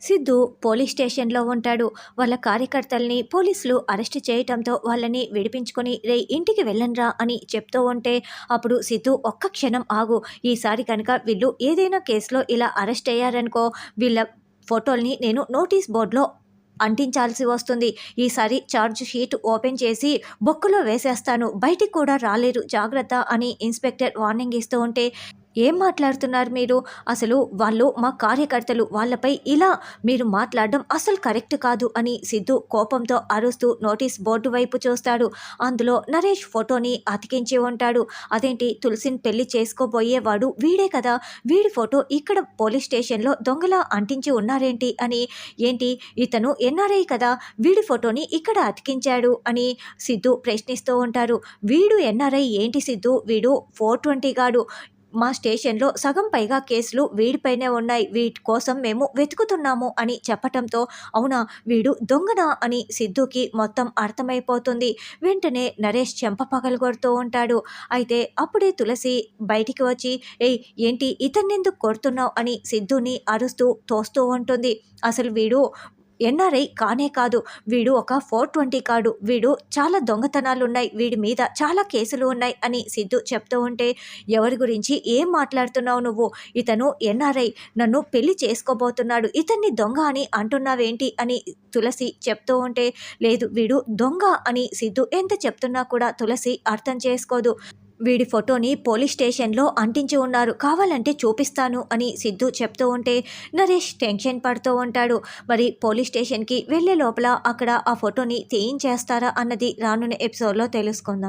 Siddhu police స్టేషన్లో ఉంటాడు. వాళ్ళ కార్యకర్తల్ని పోలీసులు అరెస్ట్ చేయటంతో వాళ్ళని విడిపించుకొని రే ఇంటికి వెళ్ళనురా అని చెప్తూ ఉంటే అప్పుడు సిద్ధు ఒక్క క్షణం ఆగు. ఈసారి కనుక వీళ్ళు ఏదైనా కేసులో ఇలా అరెస్ట్ అయ్యారనుకో వీళ్ళ ఫోటోల్ని నేను నోటీస్ బోర్డులో అంటించాల్సి వస్తుంది. ఈసారి ఛార్జ్ షీట్ ఓపెన్ చేసి బొక్కలో వేసేస్తాను. బయటికి కూడా రాలేరు. జాగ్రత్త అని ఇన్స్పెక్టర్ వార్నింగ్ ఇస్తూ ఉంటే ఏం మాట్లాడుతున్నారు మీరు? అసలు వాళ్ళు మా కార్యకర్తలు వాళ్ళపై ఇలా మీరు మాట్లాడడం అసలు కరెక్ట్ కాదు అని సిద్ధు కోపంతో అరుస్తూ నోటీస్ బోర్డు వైపు చూస్తాడు. అందులో నరేష్ ఫోటోని అతికించి ఉంటాడు. అదేంటి? తులసిని పెళ్ళి చేసుకోబోయేవాడు వీడే కదా. వీడి ఫోటో ఇక్కడ పోలీస్ స్టేషన్లో దొంగలా అంటించి ఉన్నారేంటి అని. ఏంటి? ఇతను ఎన్ఆర్ఐ కదా. వీడి ఫోటోని ఇక్కడ అతికించాడు అని సిద్ధు ప్రశ్నిస్తూ ఉంటారు వీడు ఎన్ఆర్ఐ ఏంటి సిద్ధు? వీడు ఫోర్ ట్వంటీ గాడు. మా స్టేషన్లో సగం పైగా కేసులు వీడిపైనే ఉన్నాయి. వీటి కోసం మేము వెతుకుతున్నాము అని చెప్పటంతో అవునా వీడు దొంగనా అని సిద్ధుకి మొత్తం అర్థమైపోతుంది. వెంటనే నరేష్ చెంప పగలగొడుతూ ఉంటాడు. అయితే అప్పుడే తులసి బయటికి వచ్చి ఏయ్ ఏంటి ఇతన్నెందుకు కొడుతున్నావు? అని సిద్ధుని అరుస్తూ తోస్తూ ఉంటుంది. అసలు వీడు ఎన్ఆర్ఐ కానే కాదు. వీడు ఒక ఫోర్ ట్వంటీ కాడు. వీడు చాలా దొంగతనాలు ఉన్నాయి వీడి మీద చాలా కేసులు ఉన్నాయి అని సిద్ధు చెప్తూ ఉంటే ఎవరి గురించి ఏం మాట్లాడుతున్నావు నువ్వు? ఇతను ఎన్ఆర్ఐ నన్ను పెళ్ళి చేసుకోబోతున్నాడు. ఇతన్ని దొంగ అని అంటున్నావేంటి? అని తులసి చెప్తూ ఉంటే లేదు వీడు దొంగ అని సిద్ధు ఎంత చెప్తున్నా కూడా తులసి అర్థం చేసుకోదు. వీడి ఫోటోని పోలీస్ స్టేషన్లో అంటించి ఉన్నారు. కావాలంటే చూపిస్తాను అని సిద్ధు చెప్తూ ఉంటే నరేష్ టెన్షన్ పడుతూ ఉంటాడు. మరి పోలీస్ స్టేషన్కి వెళ్ళే లోపల అక్కడ ఆ ఫోటోని తీయించేస్తారా అన్నది రానున్న ఎపిసోడ్లో తెలుసుకుందాం.